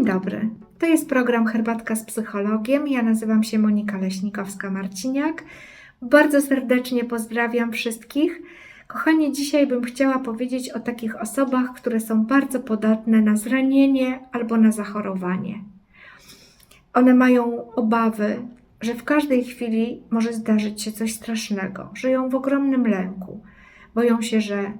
Dzień dobry. To jest program Herbatka z psychologiem. Ja nazywam się Monika Leśnikowska-Marciniak. Bardzo serdecznie pozdrawiam wszystkich. Kochani, dzisiaj bym chciała powiedzieć o takich osobach, które są bardzo podatne na zranienie albo na zachorowanie. One mają obawy, że w każdej chwili może zdarzyć się coś strasznego. Żyją w ogromnym lęku. Boją się, że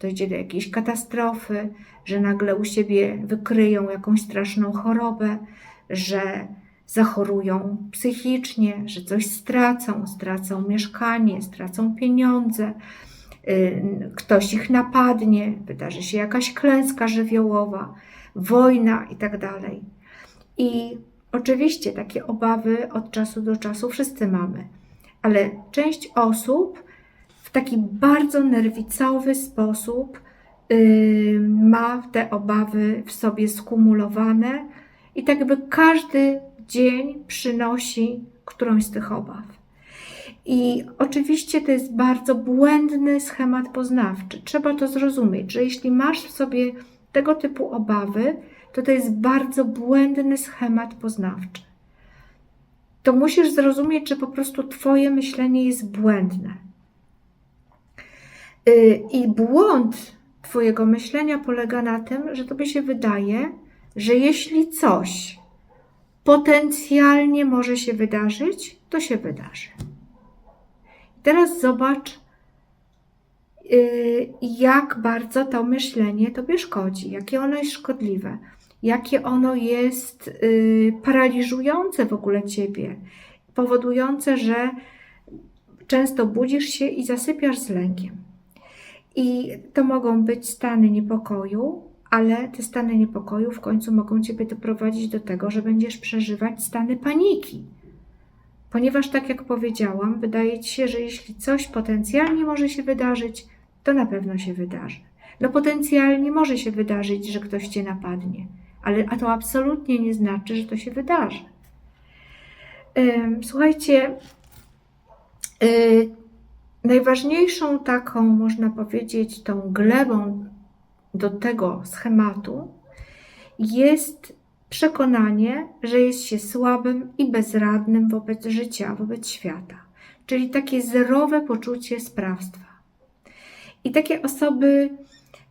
dojdzie do jakiejś katastrofy, że nagle u siebie wykryją jakąś straszną chorobę, że zachorują psychicznie, że coś stracą, stracą mieszkanie, stracą pieniądze, y, ktoś ich napadnie, wydarzy się jakaś klęska żywiołowa, wojna itd. I oczywiście takie obawy od czasu do czasu wszyscy mamy, ale część osób w taki bardzo nerwicowy sposób yy, ma te obawy w sobie skumulowane i tak jakby każdy dzień przynosi którąś z tych obaw. I oczywiście to jest bardzo błędny schemat poznawczy. Trzeba to zrozumieć, że jeśli masz w sobie tego typu obawy, to to jest bardzo błędny schemat poznawczy. To musisz zrozumieć, że po prostu Twoje myślenie jest błędne. Y, I błąd Twojego myślenia polega na tym, że Tobie się wydaje, że jeśli coś potencjalnie może się wydarzyć, to się wydarzy. Teraz zobacz, y, jak bardzo to myślenie Tobie szkodzi, jakie ono jest szkodliwe, jakie ono jest y, paraliżujące w ogóle Ciebie, powodujące, że często budzisz się i zasypiasz z lękiem. I to mogą być stany niepokoju, ale te stany niepokoju w końcu mogą Ciebie doprowadzić do tego, że będziesz przeżywać stany paniki. Ponieważ, tak jak powiedziałam, wydaje Ci się, że jeśli coś potencjalnie może się wydarzyć, to na pewno się wydarzy. No, potencjalnie może się wydarzyć, że ktoś Cię napadnie, ale a to absolutnie nie znaczy, że to się wydarzy. Słuchajcie, y, Najważniejszą taką, można powiedzieć, tą glebą do tego schematu jest przekonanie, że jest się słabym i bezradnym wobec życia, wobec świata. Czyli takie zerowe poczucie sprawstwa. I takie osoby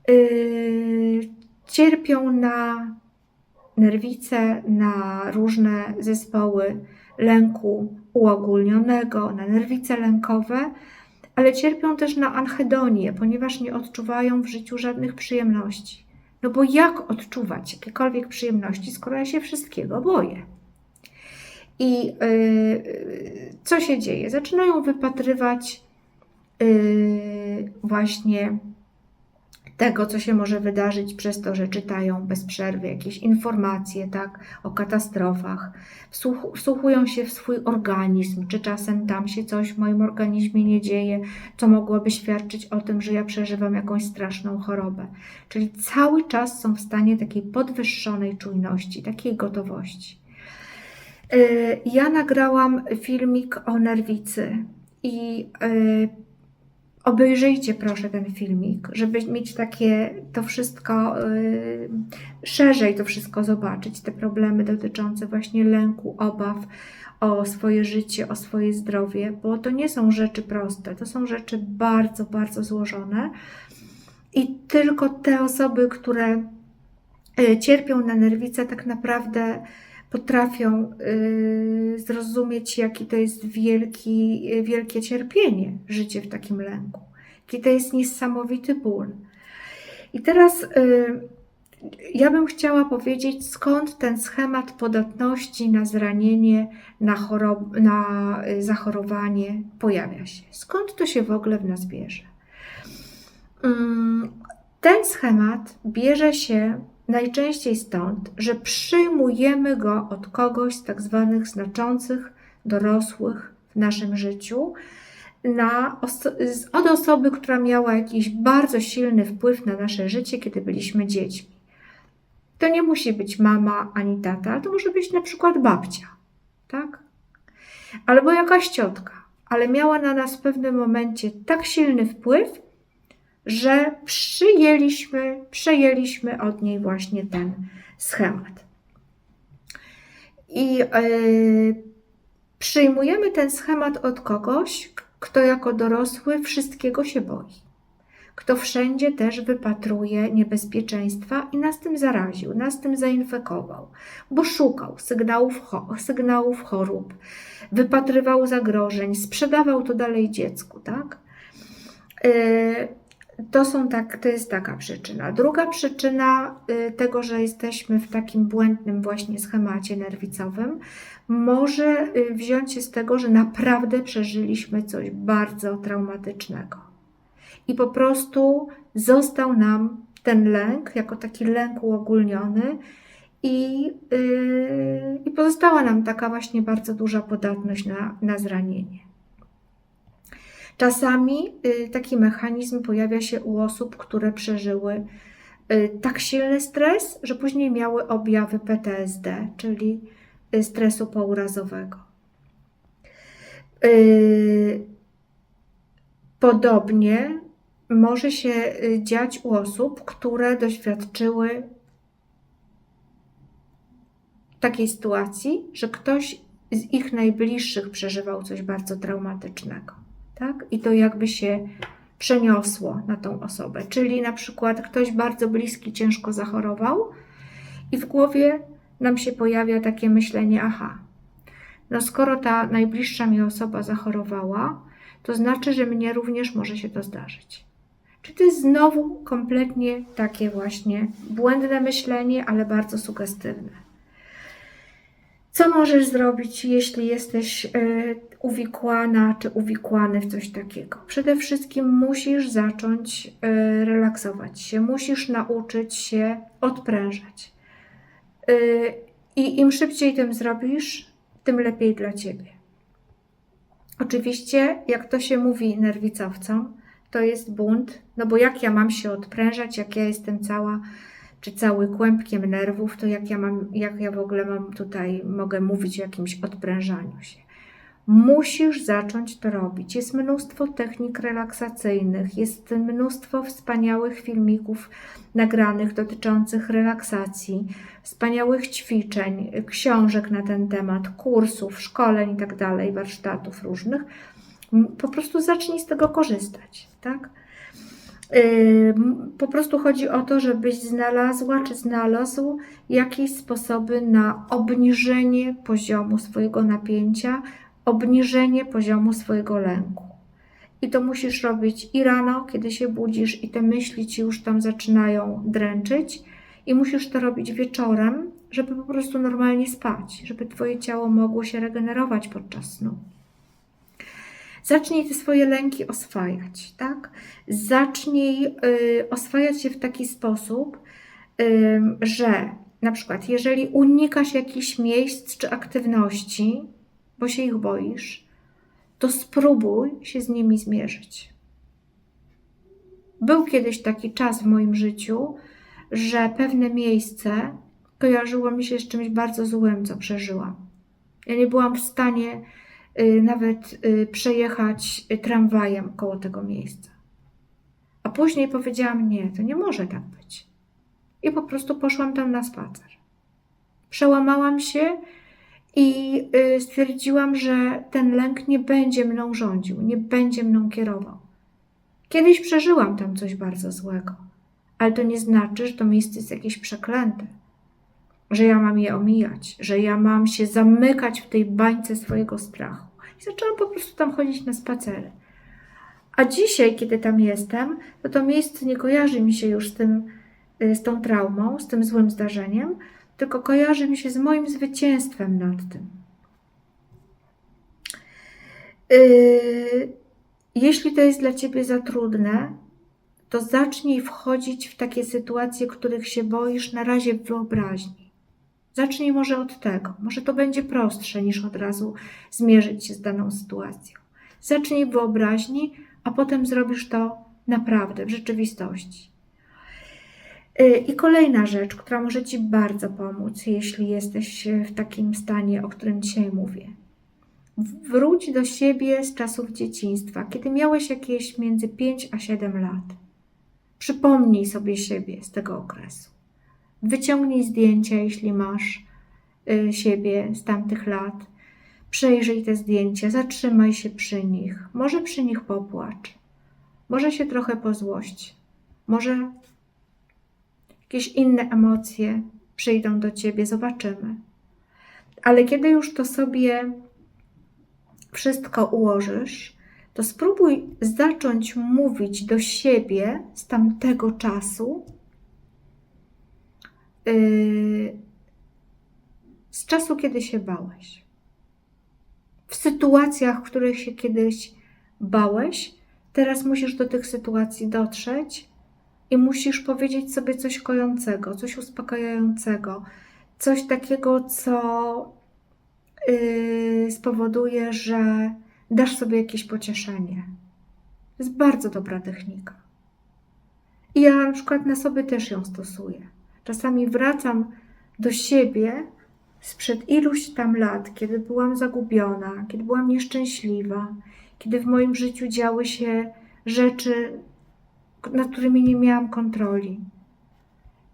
yy, cierpią na nerwice, na różne zespoły lęku uogólnionego, na nerwice lękowe, ale cierpią też na anhedonię, ponieważ nie odczuwają w życiu żadnych przyjemności. No bo jak odczuwać jakiekolwiek przyjemności, skoro ja się wszystkiego boję? I yy, co się dzieje? Zaczynają wypatrywać yy, właśnie tego, co się może wydarzyć przez to, że czytają bez przerwy jakieś informacje tak, o katastrofach, wsłuchują się w swój organizm, czy czasem tam się coś w moim organizmie nie dzieje, co mogłoby świadczyć o tym, że ja przeżywam jakąś straszną chorobę. Czyli cały czas są w stanie takiej podwyższonej czujności, takiej gotowości. Y, ja nagrałam filmik o nerwicy i y, obejrzyjcie proszę ten filmik, żeby mieć takie to wszystko, yy, szerzej to wszystko zobaczyć, te problemy dotyczące właśnie lęku, obaw o swoje życie, o swoje zdrowie, bo to nie są rzeczy proste, to są rzeczy bardzo, bardzo złożone i tylko te osoby, które yy, cierpią na nerwice, tak naprawdę potrafią y, zrozumieć, jaki to jest wielki, wielkie cierpienie, życie w takim lęku. Jaki to jest niesamowity ból. I teraz y, ja bym chciała powiedzieć, skąd ten schemat podatności na zranienie, na, chorob, na y, zachorowanie pojawia się. Skąd to się w ogóle w nas bierze? Mm, ten schemat bierze się Najczęściej stąd, że przyjmujemy go od kogoś z tak zwanych znaczących dorosłych w naszym życiu, na od osoby, która miała jakiś bardzo silny wpływ na nasze życie, kiedy byliśmy dziećmi. To nie musi być mama ani tata, to może być na przykład babcia, tak? Albo jakaś ciotka, ale miała na nas w pewnym momencie tak silny wpływ, że przyjęliśmy, przejęliśmy od niej właśnie ten schemat. I yy, przyjmujemy ten schemat od kogoś, kto jako dorosły wszystkiego się boi. Kto wszędzie też wypatruje niebezpieczeństwa i nas tym zaraził, nas tym zainfekował, bo szukał sygnałów, sygnałów chorób, wypatrywał zagrożeń, sprzedawał to dalej dziecku, tak? Yy, to, są tak, to jest taka przyczyna. Druga przyczyna y, tego, że jesteśmy w takim błędnym właśnie schemacie nerwicowym, może y, wziąć się z tego, że naprawdę przeżyliśmy coś bardzo traumatycznego. I po prostu został nam ten lęk, jako taki lęk uogólniony, i, yy, i pozostała nam taka właśnie bardzo duża podatność na, na zranienie. Czasami y, taki mechanizm pojawia się u osób, które przeżyły y, tak silny stres, że później miały objawy PTSD, czyli y, stresu pourazowego. Podobnie może się dziać u osób, które doświadczyły takiej sytuacji, że ktoś z ich najbliższych przeżywał coś bardzo traumatycznego tak? I to jakby się przeniosło na tą osobę. Czyli na przykład ktoś bardzo bliski ciężko zachorował i w głowie nam się pojawia takie myślenie: aha, no skoro ta najbliższa mi osoba zachorowała, to znaczy, że mnie również może się to zdarzyć. Czy to jest znowu kompletnie takie właśnie błędne myślenie, ale bardzo sugestywne. Co możesz zrobić, jeśli jesteś e, uwikłana czy uwikłany w coś takiego? Przede wszystkim musisz zacząć e, relaksować się, musisz nauczyć się odprężać. E, I im szybciej tym zrobisz, tym lepiej dla ciebie. Oczywiście, jak to się mówi nerwicowcom, to jest bunt, no bo jak ja mam się odprężać, jak ja jestem cała czy cały kłębkiem nerwów, to jak ja, mam, jak ja w ogóle mam tutaj, mogę mówić o jakimś odprężaniu się. Musisz zacząć to robić. Jest mnóstwo technik relaksacyjnych, jest mnóstwo wspaniałych filmików nagranych dotyczących relaksacji, wspaniałych ćwiczeń, książek na ten temat, kursów, szkoleń itd., tak warsztatów różnych. Po prostu zacznij z tego korzystać, tak? Po prostu chodzi o to, żebyś znalazła czy znalazł jakieś sposoby na obniżenie poziomu swojego napięcia, obniżenie poziomu swojego lęku. I to musisz robić i rano, kiedy się budzisz, i te myśli ci już tam zaczynają dręczyć, i musisz to robić wieczorem, żeby po prostu normalnie spać, żeby Twoje ciało mogło się regenerować podczas snu. Zacznij te swoje lęki oswajać, tak? Zacznij y, oswajać się w taki sposób, y, że na przykład, jeżeli unikasz jakichś miejsc czy aktywności, bo się ich boisz, to spróbuj się z nimi zmierzyć. Był kiedyś taki czas w moim życiu, że pewne miejsce kojarzyło mi się z czymś bardzo złym, co przeżyłam. Ja nie byłam w stanie nawet y, przejechać tramwajem koło tego miejsca. A później powiedziałam: Nie, to nie może tak być. I po prostu poszłam tam na spacer. Przełamałam się i y, stwierdziłam, że ten lęk nie będzie mną rządził, nie będzie mną kierował. Kiedyś przeżyłam tam coś bardzo złego, ale to nie znaczy, że to miejsce jest jakieś przeklęte, że ja mam je omijać, że ja mam się zamykać w tej bańce swojego strachu. I zaczęłam po prostu tam chodzić na spacery. A dzisiaj, kiedy tam jestem, to to miejsce nie kojarzy mi się już z, tym, y, z tą traumą, z tym złym zdarzeniem, tylko kojarzy mi się z moim zwycięstwem nad tym. Yy, jeśli to jest dla ciebie za trudne, to zacznij wchodzić w takie sytuacje, których się boisz na razie w wyobraźni. Zacznij może od tego. Może to będzie prostsze niż od razu zmierzyć się z daną sytuacją. Zacznij w wyobraźni, a potem zrobisz to naprawdę w rzeczywistości. Y, I kolejna rzecz, która może Ci bardzo pomóc, jeśli jesteś w takim stanie, o którym dzisiaj mówię. Wróć do siebie z czasów dzieciństwa, kiedy miałeś jakieś między 5 a 7 lat. Przypomnij sobie siebie z tego okresu. Wyciągnij zdjęcia, jeśli masz, y, siebie z tamtych lat. Przejrzyj te zdjęcia, zatrzymaj się przy nich. Może przy nich popłacz. Może się trochę pozłość. Może jakieś inne emocje przyjdą do ciebie, zobaczymy. Ale kiedy już to sobie wszystko ułożysz, to spróbuj zacząć mówić do siebie z tamtego czasu, z czasu, kiedy się bałeś. W sytuacjach, w których się kiedyś bałeś, teraz musisz do tych sytuacji dotrzeć i musisz powiedzieć sobie coś kojącego, coś uspokajającego, coś takiego, co yy, spowoduje, że dasz sobie jakieś pocieszenie. To jest bardzo dobra technika. I ja na przykład na sobie też ją stosuję. Czasami wracam do siebie sprzed iluś tam lat, kiedy byłam zagubiona, kiedy byłam nieszczęśliwa, kiedy w moim życiu działy się rzeczy, nad którymi nie miałam kontroli.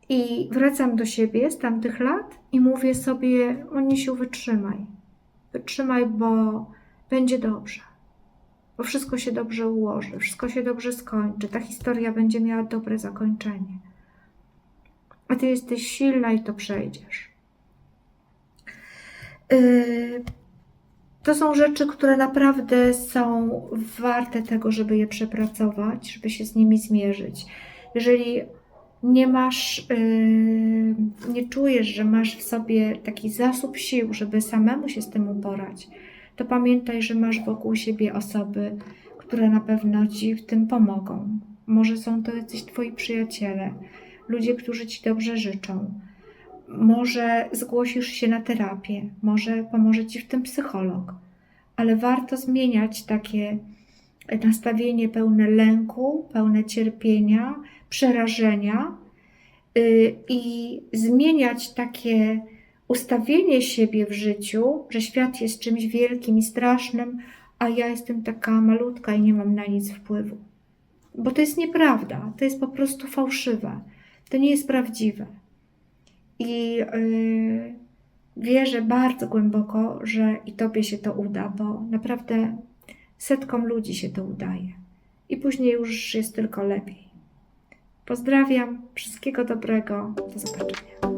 I wracam do siebie z tamtych lat i mówię sobie: Monisiu, wytrzymaj. Wytrzymaj, bo będzie dobrze. Bo wszystko się dobrze ułoży, wszystko się dobrze skończy. Ta historia będzie miała dobre zakończenie. A ty jesteś silna i to przejdziesz. Yy, To są rzeczy, które naprawdę są warte tego, żeby je przepracować, żeby się z nimi zmierzyć. Jeżeli nie masz, yy, nie czujesz, że masz w sobie taki zasób sił, żeby samemu się z tym uporać, to pamiętaj, że masz wokół siebie osoby, które na pewno ci w tym pomogą. Może są to jacyś twoi przyjaciele, ludzie, którzy ci dobrze życzą. Może zgłosisz się na terapię, może pomoże ci w tym psycholog, ale warto zmieniać takie nastawienie pełne lęku, pełne cierpienia, przerażenia yy, i zmieniać takie ustawienie siebie w życiu, że świat jest czymś wielkim i strasznym, a ja jestem taka malutka i nie mam na nic wpływu. Bo to jest nieprawda, to jest po prostu fałszywe, to nie jest prawdziwe. I yy, wierzę bardzo głęboko, że i Tobie się to uda, bo naprawdę setkom ludzi się to udaje. I później już jest tylko lepiej. Pozdrawiam, wszystkiego dobrego, do zobaczenia.